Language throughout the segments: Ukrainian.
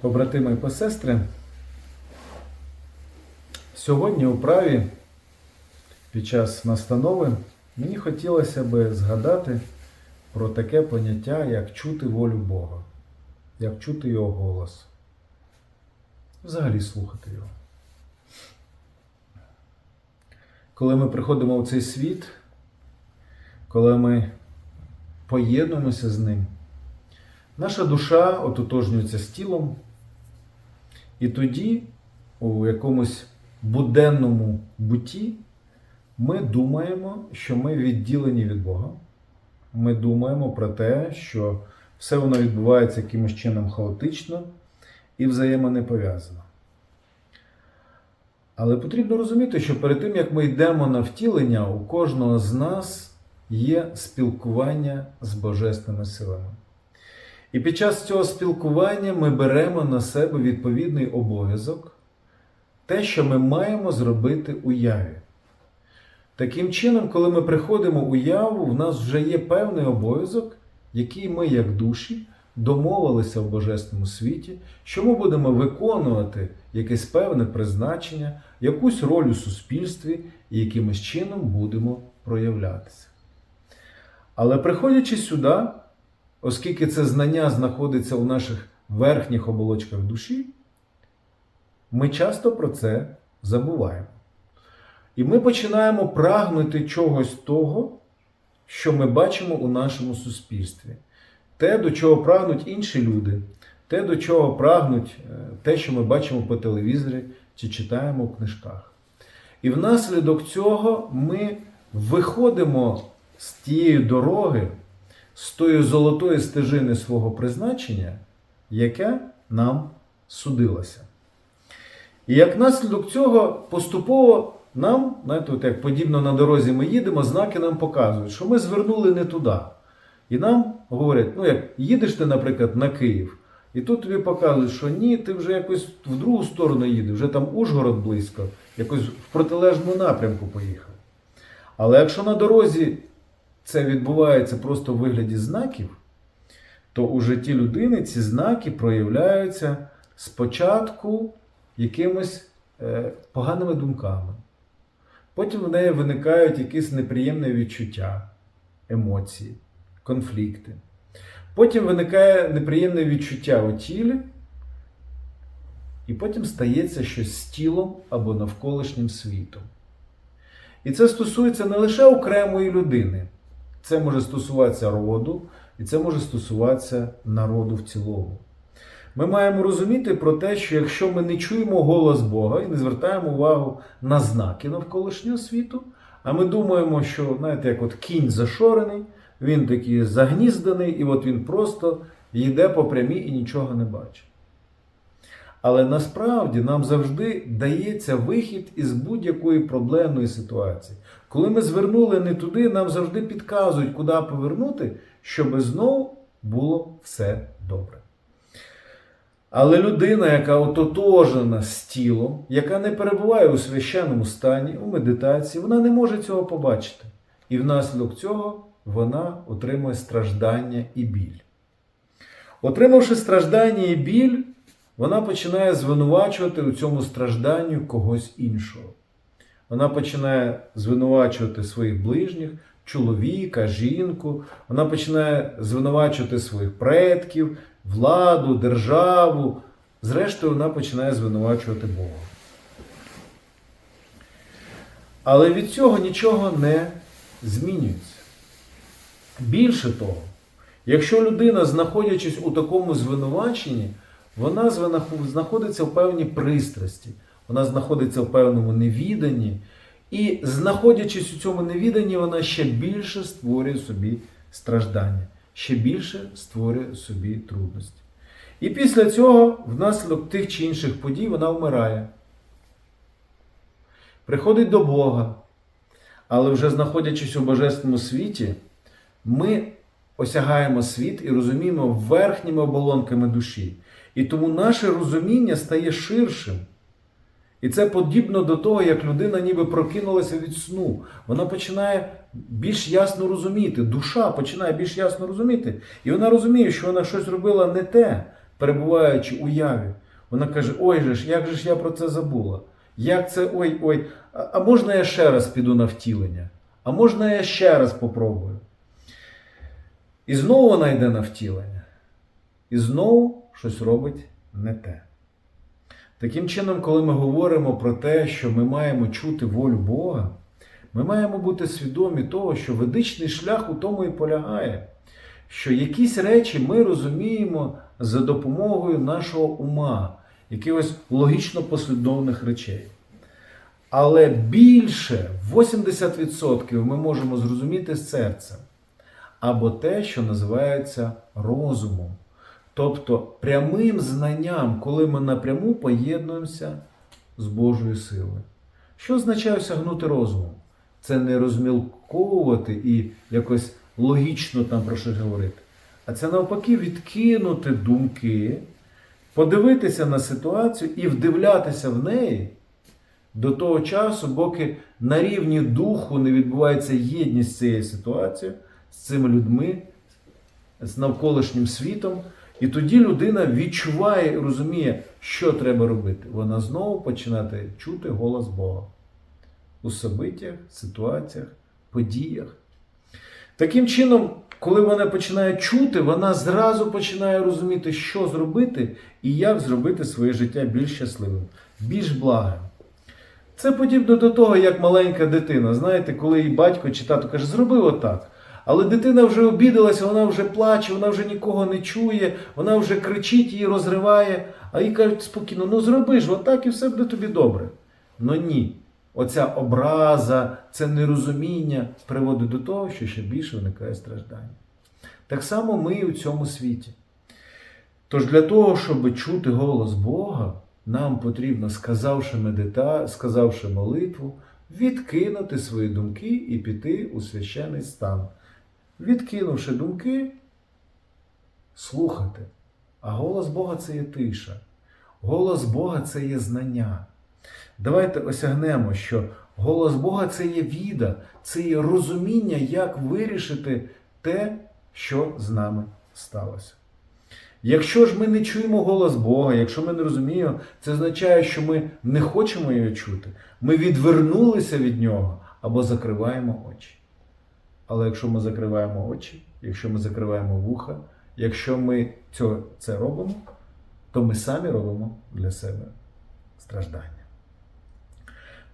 побратими і посестри, сьогодні у праві під час настанови мені хотілося би згадати про таке поняття, як чути волю Бога, як чути Його голос, взагалі слухати Його. Коли ми приходимо в цей світ, коли ми поєднуємося з ним, наша душа ототожнюється з тілом, і тоді, у якомусь буденному буті, ми думаємо, що ми відділені від Бога. Ми думаємо про те, що все воно відбувається якимось чином хаотично і взаємно пов'язано. Але потрібно розуміти, що перед тим, як ми йдемо на втілення, у кожного з нас є спілкування з божественними силами. І під час цього спілкування ми беремо на себе відповідний обов'язок, те, що ми маємо зробити уяві. Таким чином, коли ми приходимо у яву, в нас вже є певний обов'язок, який ми, як душі, домовилися в Божественному світі, що ми будемо виконувати якесь певне призначення, якусь роль у суспільстві і якимось чином будемо проявлятися. Але приходячи сюди, оскільки це знання знаходиться у наших верхніх оболочках душі, ми часто про це забуваємо. І ми починаємо прагнути чогось того, що ми бачимо у нашому суспільстві. Те, до чого прагнуть інші люди, те, до чого прагнуть е, те, що ми бачимо по телевізорі чи читаємо в книжках. І внаслідок цього ми виходимо з тієї дороги, з тої золотої стежини свого призначення, яке нам судилося. І як наслідок цього поступово нам, знаєте, от як подібно на дорозі ми їдемо, знаки нам показують, що ми звернули не туди. І нам говорять, ну як їдеш ти, наприклад, на Київ, і тут тобі показують, що ні, ти вже якось в другу сторону їдеш, вже там Ужгород близько, якось в протилежному напрямку поїхав. Але якщо на дорозі це відбувається просто в вигляді знаків, то у житті людини ці знаки проявляються спочатку якимось е, поганими думками. Потім в неї виникають якісь неприємні відчуття, емоції, конфлікти. Потім виникає неприємне відчуття у тілі, і потім стається щось з тілом або навколишнім світом. І це стосується не лише окремої людини, це може стосуватися роду, і це може стосуватися народу в цілому. Ми маємо розуміти про те, що якщо ми не чуємо голос Бога і не звертаємо увагу на знаки навколишнього світу, а ми думаємо, що, знаєте, як от кінь зашорений, він такий загнізданий, і от він просто йде по прямій і нічого не бачить. Але насправді нам завжди дається вихід із будь-якої проблемної ситуації. Коли ми звернули не туди, нам завжди підказують, куди повернути, щоб знову було все добре. Але людина, яка ототожена з тілом, яка не перебуває у священному стані, у медитації, вона не може цього побачити. І внаслідок цього вона отримує страждання і біль. Отримавши страждання і біль, вона починає звинувачувати у цьому стражданню когось іншого. Вона починає звинувачувати своїх ближніх, чоловіка, жінку, вона починає звинувачувати своїх предків, владу, державу. Зрештою, вона починає звинувачувати Бога. Але від цього нічого не змінюється. Більше того, якщо людина, знаходячись у такому звинуваченні, вона знаходиться в певній пристрасті, вона знаходиться в певному невіданні, і, знаходячись у цьому невіданні, вона ще більше створює собі страждання, ще більше створює собі трудності. І після цього, внаслідок тих чи інших подій, вона вмирає. Приходить до Бога, але вже знаходячись у Божественному світі, ми осягаємо світ і розуміємо верхніми оболонками душі. І тому наше розуміння стає ширшим. І це подібно до того, як людина ніби прокинулася від сну. Вона починає більш ясно розуміти, душа починає більш ясно розуміти. І вона розуміє, що вона щось робила не те, перебуваючи у яві, вона каже: Ой же ж, як же ж я про це забула? Як це ой, ой, а, а можна я ще раз піду на втілення? А можна я ще раз попробую? І знову вона йде на втілення. І знову щось робить не те. Таким чином, коли ми говоримо про те, що ми маємо чути волю Бога, ми маємо бути свідомі того, що ведичний шлях у тому і полягає, що якісь речі ми розуміємо за допомогою нашого ума, якихось логічно послідовних речей. Але більше 80% ми можемо зрозуміти з серцем або те, що називається розумом. Тобто прямим знанням, коли ми напряму поєднуємося з Божою силою. Що означає осягнути розумом? Це не розмілковувати і якось логічно там про щось говорити. А це навпаки відкинути думки, подивитися на ситуацію і вдивлятися в неї до того часу, поки на рівні духу не відбувається єдність з цією ситуацією, з цими людьми, з навколишнім світом. І тоді людина відчуває і розуміє, що треба робити. Вона знову починає чути голос Бога у собиттях, ситуаціях, подіях. Таким чином, коли вона починає чути, вона зразу починає розуміти, що зробити і як зробити своє життя більш щасливим, більш благим. Це подібно до того, як маленька дитина. Знаєте, коли їй батько чи тато каже, зроби отак. Але дитина вже обідалася, вона вже плаче, вона вже нікого не чує, вона вже кричить, її розриває, а їй кажуть спокійно, ну зроби ж отак і все буде тобі добре. Ну ні. Оця образа, це нерозуміння приводить до того, що ще більше виникає страждання. Так само ми і у цьому світі. Тож для того, щоб чути голос Бога, нам потрібно, сказавши медита, сказавши молитву, відкинути свої думки і піти у священний стан. Відкинувши думки, слухати. А голос Бога це є тиша. Голос Бога це є знання. Давайте осягнемо, що голос Бога це є віда, це є розуміння, як вирішити те, що з нами сталося. Якщо ж ми не чуємо голос Бога, якщо ми не розуміємо, це означає, що ми не хочемо його чути. Ми відвернулися від нього або закриваємо очі. Але якщо ми закриваємо очі, якщо ми закриваємо вуха, якщо ми це робимо, то ми самі робимо для себе страждання.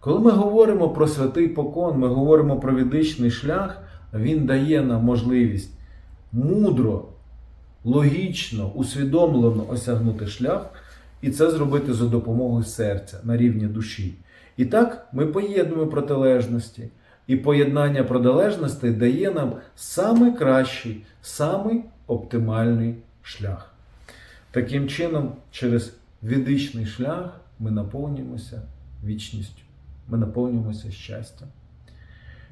Коли ми говоримо про святий покон, ми говоримо про ведичний шлях, він дає нам можливість мудро, логічно, усвідомлено осягнути шлях, і це зробити за допомогою серця на рівні душі. І так ми поєднуємо протилежності. І поєднання протилежностей дає нам самий кращий, самий оптимальний шлях. Таким чином, через ведичний шлях ми наповнюємося вічністю, ми наповнюємося щастям.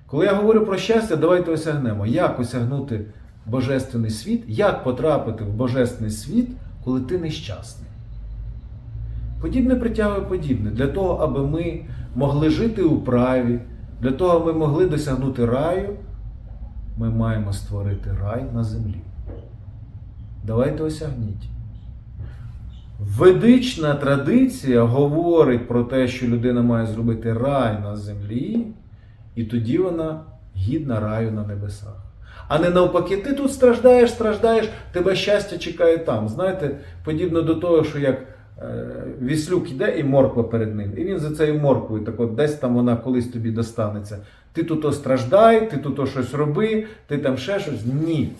Коли я говорю про щастя, давайте осягнемо, як осягнути Божественний світ, як потрапити в Божественний світ, коли ти нещасний. Подібне притягує подібне для того, аби ми могли жити у праві. Для того, ми могли досягнути раю, ми маємо створити рай на землі. Давайте осягніть. Ведична традиція говорить про те, що людина має зробити рай на землі, і тоді вона гідна раю на небесах. А не навпаки, ти тут страждаєш, страждаєш, тебе щастя чекає там. Знаєте, подібно до того, що як Віслюк йде і морква перед ним. І він за цією морквою, так от десь там вона колись тобі достанеться. Ти тут страждай, ти тут щось роби, ти там ще щось. Ні.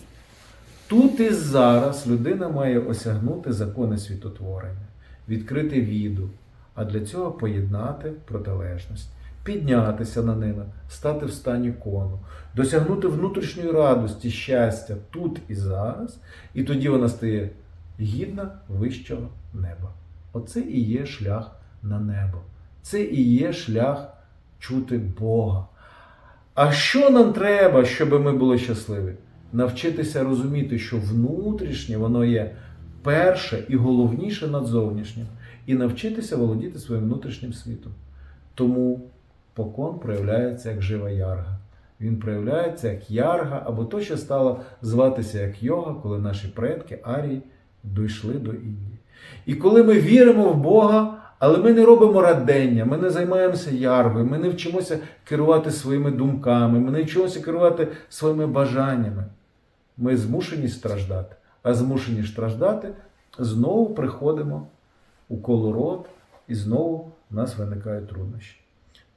Тут і зараз людина має осягнути закони світотворення, відкрити віду, а для цього поєднати протилежність, піднятися на ними, стати в стані кону, досягнути внутрішньої радості, щастя тут і зараз, і тоді вона стає гідна вищого неба. Оце і є шлях на небо. Це і є шлях чути Бога. А що нам треба, щоб ми були щасливі? Навчитися розуміти, що внутрішнє воно є перше і головніше над зовнішнім. І навчитися володіти своїм внутрішнім світом. Тому покон проявляється як жива ярга. Він проявляється як ярга, або то, що стало зватися як йога, коли наші предки Арії дійшли до Індії. І коли ми віримо в Бога, але ми не робимо радення, ми не займаємося ярвою, ми не вчимося керувати своїми думками, ми не вчимося керувати своїми бажаннями. Ми змушені страждати, а змушені страждати, знову приходимо у колорот, і знову в нас виникають труднощі.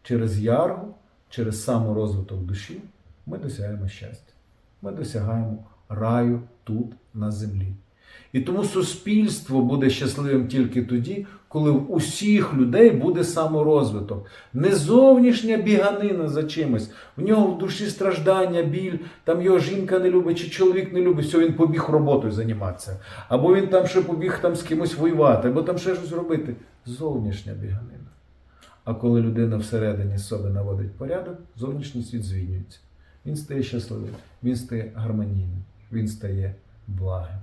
Через яргу, через саморозвиток душі ми досягаємо щастя. Ми досягаємо раю тут, на землі. І тому суспільство буде щасливим тільки тоді, коли в усіх людей буде саморозвиток. Не зовнішня біганина за чимось. В нього в душі страждання, біль, там його жінка не любить, чи чоловік не любить, все, він побіг роботою займатися. Або він там ще побіг там з кимось воювати, або там ще щось робити. Зовнішня біганина. А коли людина всередині себе наводить порядок, зовнішній світ змінюється. Він стає щасливим, він стає гармонійним, він стає благим.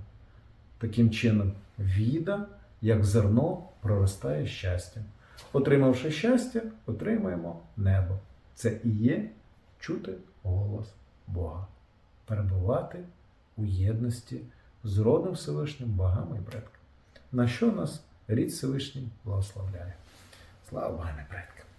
Таким чином, віда, як зерно, проростає щастям. Отримавши щастя, отримаємо небо. Це і є чути голос Бога, перебувати у єдності з родом Всевишнім, богами і предками. На що нас рід Всевишній благословляє. Слава Богам і предкам!